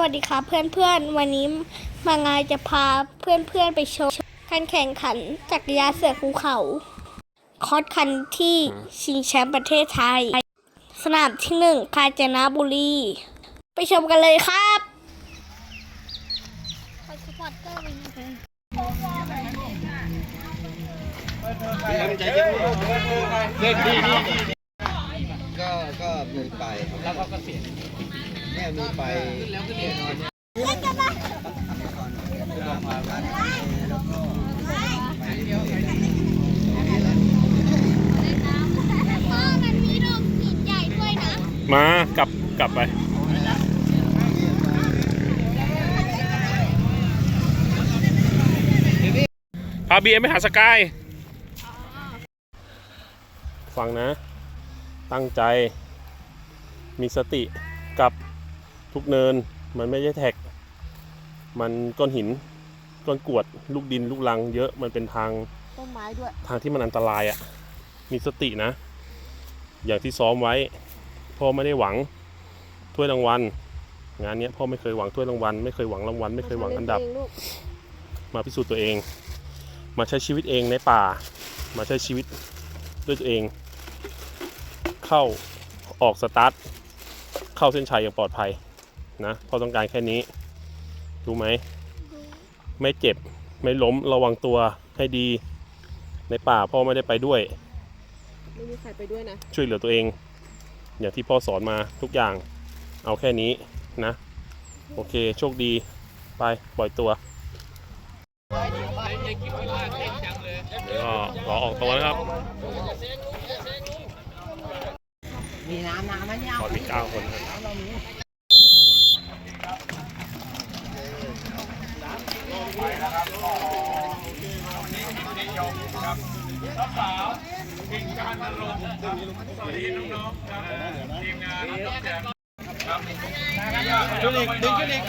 วัสดีครับเพื่อนๆ วันนี้มางายจะพาเพื่อนๆไปชมการแข่งขันจักรยานเสือภูเขา คอสคันที่ชิงแชมป์ประเทศไทย สนามที่หนึ่งกาญจนบุรี ไปชมกันเลยครับก็ก็มีไปแล้วก็เกษียณ เนี่ยมีไปแล้วก็เรียนนอนเนี่ยมากลับกลับไปพาบียร์ไม่หาสกายฟังนะ ตั้งใจมีสติกับ ทุกเนิน มันไม่ใช่แท็ก มันก้อนหินก้อนกรวด ลูกดินลูกลัง เยอะมันเป็นทางต้นไม้ด้วย ทางที่มันอันตรายอะ่ะ มีสตินะ อย่างที่ซ้อมไว้ พ่อไม่ได้หวังถ้วยรางวัล งานเนี้ยพ่อไม่เคยหวังถ้วยรางวัล ไม่เคยหวังรางวัล ไม่เคยหวังอันดับ มาพิสูจน์ตัวเอง มาใช้ชีวิตเองในป่า มาใช้ชีวิตด้วยตัวเอง เข้าออกสตาร์ท เข้าเส้นชัยอย่างปลอดภัย นะพ่อต้องการแค่นี้รู้ไหม ไม่เจ็บไม่ล้มระวังตัวให้ดี ในป่าพ่อไม่ได้ไปด้วย ไม่มีใครไปด้วยนะ ช่วยเหลือตัวเอง อย่างที่พ่อสอนมาทุกอย่าง เอาแค่นี้นะ โอเคโชคดี ไปปล่อยตัวก็รอออกตัวนะครับมีน้ำน้ำไหมเนี่ยขอมีเก้าคนครับ ยงครับน้องสาวกิ่งการพันลมสวัสดีน้องๆครับทีมงานน้องแจมครับดึงดึงดึง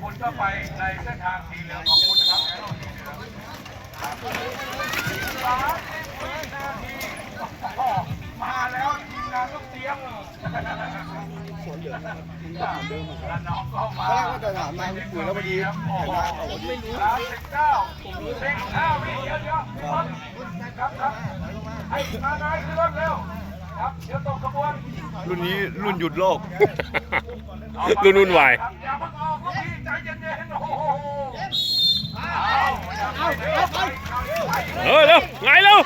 คุณก็ไปในเส้นทางสีเหลืองของคุณนะครับแล้วสีหลืาดีมาแล้วทีมงานต้องเตรียม คุยแล้วพอดีแต่นายบอกว่าไม่รู้รุ่นนี้รุ่นหยุดโลก รุ่นรุ่นวายเออเร็วไงเร็ว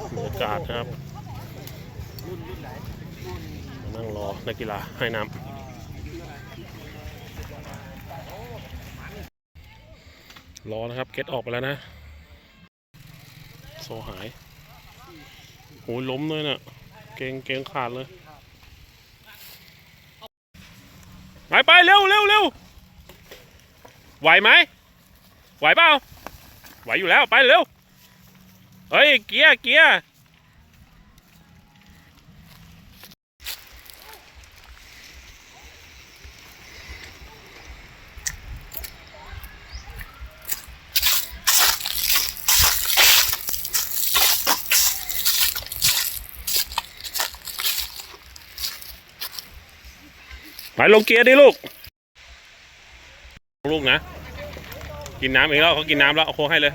บรรยากาศครับนั่งรอนักกีฬาให้น้ำรอนะครับเก็ตออกไปแล้วนะ โซหายโหยล้มเลยน่ะ เกงเกงขาดเลย ไปไปเร็วเร็วเร็วไหวไหม ไหวเปล่า ไหวอยู่แล้วไปเร็ว เฮ้ย เกียร์เกียร์ ไปลงเกียร์ดิลูก ลูกนะ กินน้ำอีกแล้วเขากินน้ำแล้วเอาโค้กให้เลย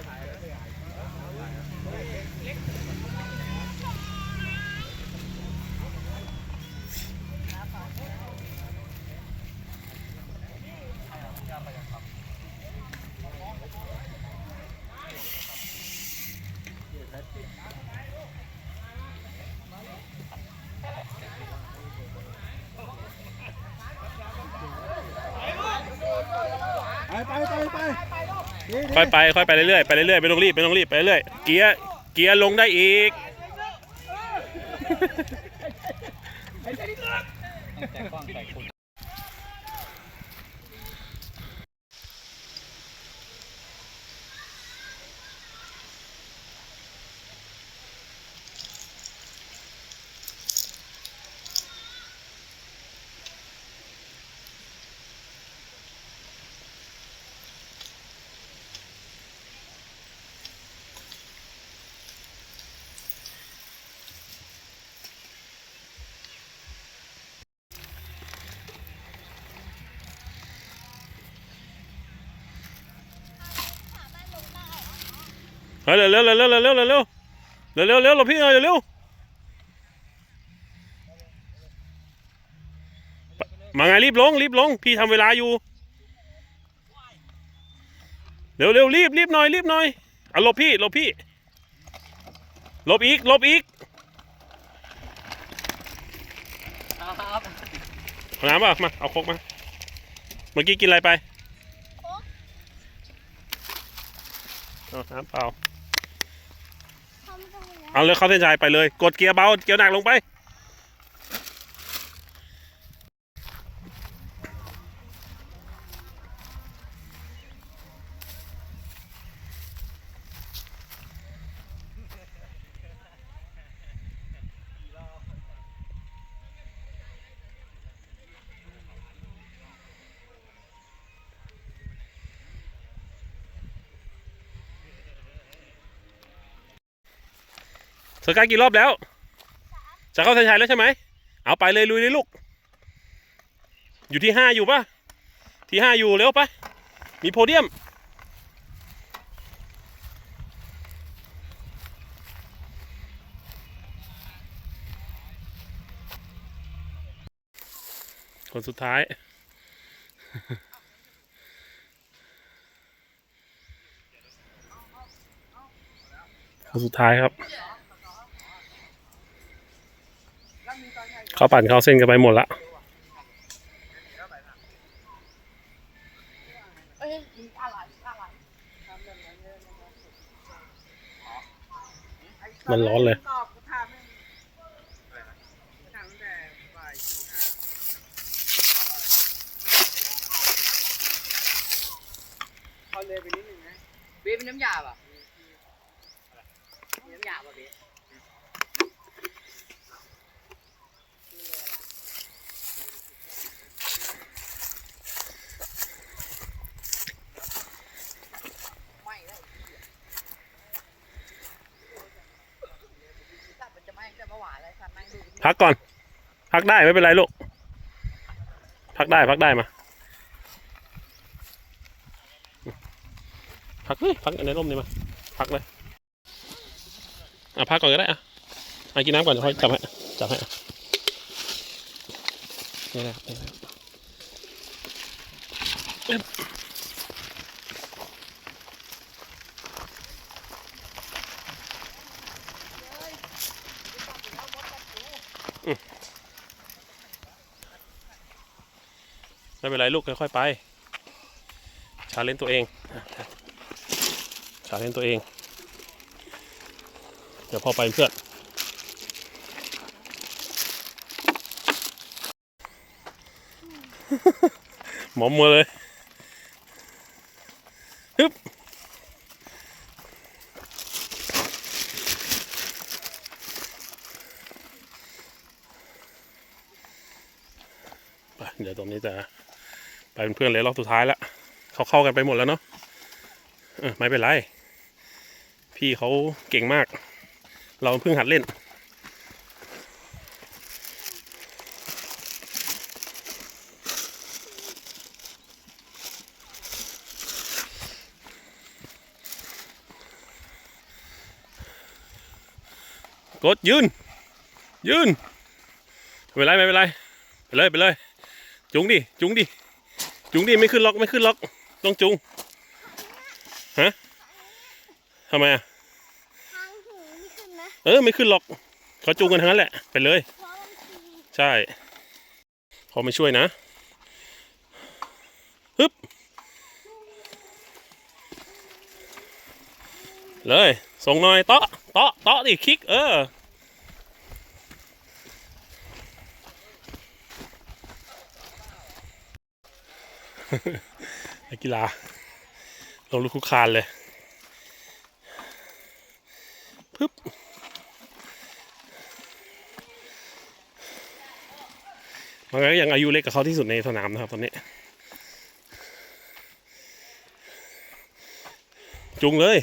ไปไปไปไปค่อยไปค่อยไปเรื่อยๆไปเรื่อยๆไม่ต้องรีบไม่ต้องรีบไปเรื่อยเกียร์เกียร์ลงได้อีก เฮ้ยเร็วเร็วเร็วเร็วเร็วเร็วเร็วเร็วเร็วเร็วเร็วเราพี่เอาเร็วเร็วมาไงรีบลงรีบลง พี่ทำเวลาอยู่ เร็วเร็วรีบรีบหน่อยรีบหน่อยเอาหลบพี่หลบพี่หลบอีกหลบอีกครับเอาน้ำป่ะมาเอาโคกมาเมื่อกี้กินอะไรไปเอาน้ำเปล่าทำได้แล้ว เอาเลยเข้าเส้นชัยไปเลย กดเกียร์เบาเกียร์หนักลงไป สกายกี่รอบแล้วจะเข้าเส้นชัยแล้วใช่ไหม เอาไปเลยลุยเลยลูก อยู่ที่ห้าอยู่ปะที่ห้าอยู่เร็วปะมีโพเดียม คนสุดท้ายคนสุดท้ายครับ เขาปั่นเข้าเส้นกันไปหมดละมันร้อนเลยเขาเลยไปนิดนึงนะเบ๊เป็นน้ำยาป่ะน้ำยาป่ะเบ๊ พักก่อน พักได้ไม่เป็นไรลูก พักได้พักได้มา พักเลยพักในร่มนี่มา พักเลยอะพักก่อนก็ได้อะอะกินน้ำก่อนเดี๋ยวค่อยจับให้จับให้อะนี่แหละนี่และอึ๊บ ไม่เป็นไรลูกค่อยๆไป ชาเลนจ์ตัวเอง ชาเลนจ์ตัวเอง เดี๋ยวพอไปเพื่อนหมอมมือเลยฮึบไปเดี๋ยวตรงนี้จะ ไปเป็นเพื่อนเลยรอบสุดท้ายแล้วเขาเข้ากันไปหมดแล้วเนาะเออไม่เป็นไร พี่เขาเก่งมาก เราเพิ่งหัดเล่น กดยืน ยืนไม่เป็นไรไม่เป็นไร ไปเลยไปเลย จุงดิ จุงดิ จุงดิไม่ขึ้นล็อกไม่ขึ้นล็อกต้องจุงฮะทำไมอะทางหูนี่ขึ้นนะเออไม่ขึ้นล็อกเขาจูงกันทั้งนั้นแหละไปเลยเพราะมันทีใช่พอไม่ช่วยนะฮึบเลยส่งหน่อยเตาะเตาะเตาะดิคลิกเออ นักกีฬาลงลูกคุกคานเลยปึ๊บมันก็ยังอายุเล็กกับเขาที่สุดในสนามนะครับตอนนี้ จุงเลย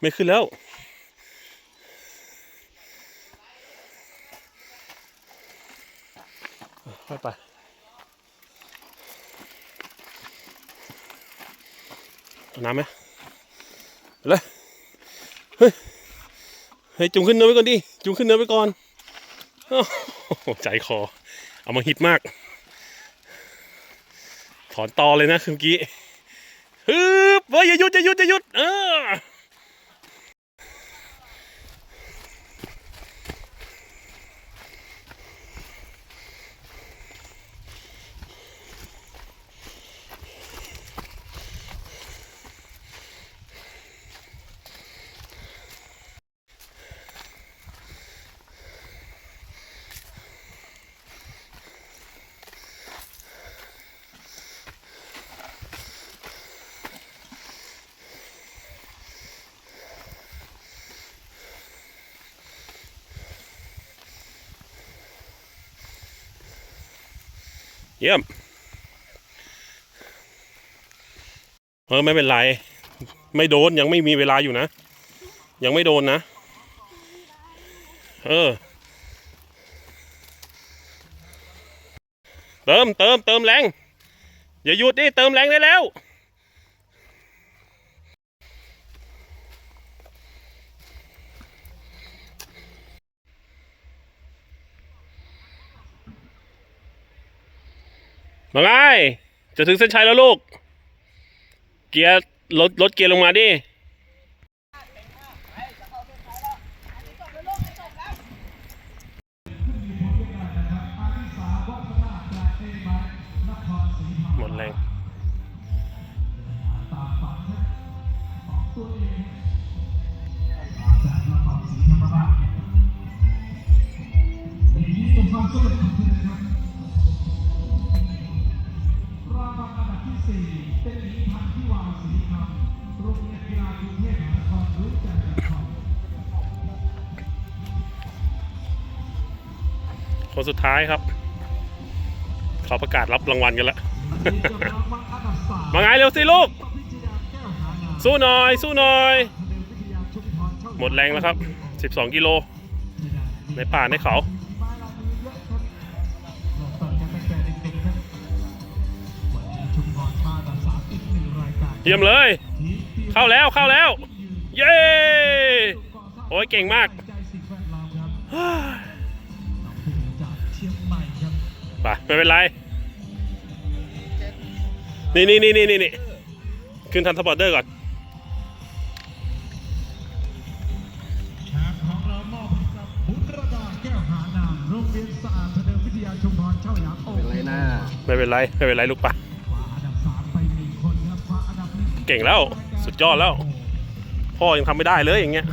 ไม่ขึ้นแล้วไปไปเอา น้ำไหมไปเลยเฮ้ยจุงขึ้นเนื้อไว้ก่อนดิจุงขึ้นเนื้อไว้ก่อนโอ้โหใจคอ เอามาฮิตมาก ถอนตอเลยนะคือเมื่อกี้ฮึบเฮ้ยอย่าหยุดอย่าหยุดอย่าหยุดเออ เยี่ยมเออไม่เป็นไร ไม่โดนยังไม่มีเวลาอยู่นะ ยังไม่โดนนะ เออ เติมเติมเติมแรง อย่าหยุดดิเติมแรงได้แล้ว มาไงจะถึงเส้นชัยแล้วลูก เกียร์ลดลดเกียร์ลงมาดิ เป็นหญิงพันธิวาศรีคำโรงเรียนกีฬากรุงเทพมหานครรู้ใจกับเขาคนสุดท้ายครับ เขาประกาศรับรางวัลกันแล้วมีจำรางวัลอันดับ3มาไงเร็วสิลูกพิชยาแก้วหานามสู้หน่อย สู้หน่อยทะเลวิทยาชุมพรเช่าหมดแรงแล้วครับ 12 กิโล ในป่าในเขา เยี่ยมเลยทีมที่เข้าแล้วเข้าแล้ว เย้โอ้ยเก่งมากใจสิ่งแวดล้อมครับน้องพึ่งจากเชียงใหม่ครับไปไม่เป็นไรนี่นี่นี่นี่นี่นี่ขึ้นทันสปอร์ตเดอร์ก่อนแชมป์ของเรามอบให้กับบุญระดาแก้วหานามโรงเรียนสะอาดพเดิมวิทยาชุมพรเช่าหยางโอ้เป็นไรหน้าไม่เป็นไร ไม่เป็นไรลูกปะ เก่งแล้ว สุดยอดแล้ว พ่อยังทำไม่ได้เลยอย่างเงี้ย